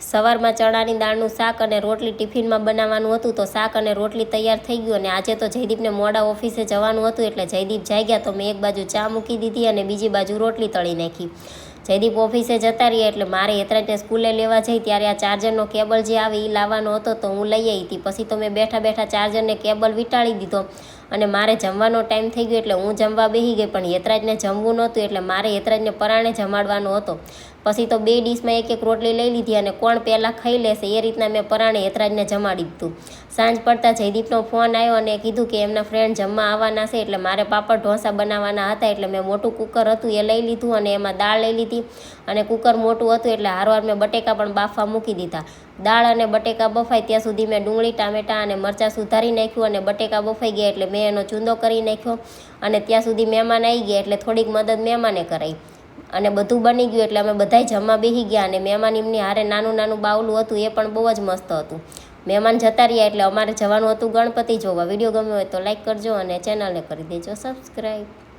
સવારમાં ચણાની દાળનું શાક અને રોટલી ટિફિનમાં બનાવવાનું હતું તો શાક અને રોટલી તૈયાર થઈ ગયું અને આજે તો જયદીપને મોડા ઓફિસે જવાનું હતું એટલે જયદીપ જાગ્યા તો મેં એક બાજુ ચા મૂકી દીધી અને બીજી બાજુ રોટલી તળી નાખી. જયદીપ ઓફિસે જતા રહ્યા એટલે મારે હેતરાજને સ્કૂલે લેવા જઈ ત્યારે આ ચાર્જરનો કેબલ જે આવે એ લાવવાનો હતો તો હું લઈ આવી હતી. પછી તો મેં બેઠા બેઠા ચાર્જરને કેબલ વીંટાળી દીધો. અને મારે જમવાનો ટાઈમ થઈ ગયો એટલે હું જમવા બેસી ગઈ, પણ યતરાજને જમવું નહોતું એટલે મારે યતરાજને પરાણે જમાડવાનો હતો. પછી તો બે ડીશમાં એક એક રોટલી લઈ લીધી અને કોણ પહેલાં ખાઈ લેશે એ રીતના મેં પરાણે યતરાજને જમાડી દીધું. સાંજ પડતા જયદીપનો ફોન આવ્યો અને કીધું કે એમના ફ્રેન્ડ જમવા આવવાના છે એટલે મારે પાપડ ઢોસા બનાવવાના હતા એટલે મેં મોટું કુકર હતું એ લઈ લીધું અને એમાં દાળ લઈ લીધી અને કુકર મોટું હતું એટલે હારવાર મેં બટેકા પણ બાફવા મૂકી દીધા. દાળ અને બટેકા બફાય ત્યાં સુધી મેં ડુંગળી, ટામેટાં અને મરચાં સુધારી નાખ્યું અને બટેકા બફાઈ ગયા એટલે મેં એનો ચૂંદો કરી નાખ્યો અને ત્યાં સુધી મહેમાન આવી ગયા એટલે થોડીક મદદ મહેમાને કરાવી અને બધું બની ગયું એટલે અમે બધાય જમવા બેસી ગયા અને મહેમાન એમની હારે નાનું નાનું બાવલું હતું એ પણ બહુ જ મસ્ત હતું. મહેમાન જતા રહ્યા એટલે અમારે જવાનું હતું ગણપતિ જોવા. વીડિયો ગમ્યો હોય તો લાઈક કરજો અને ચેનલને કરી દેજો. સબસ્ક્રાઈબ.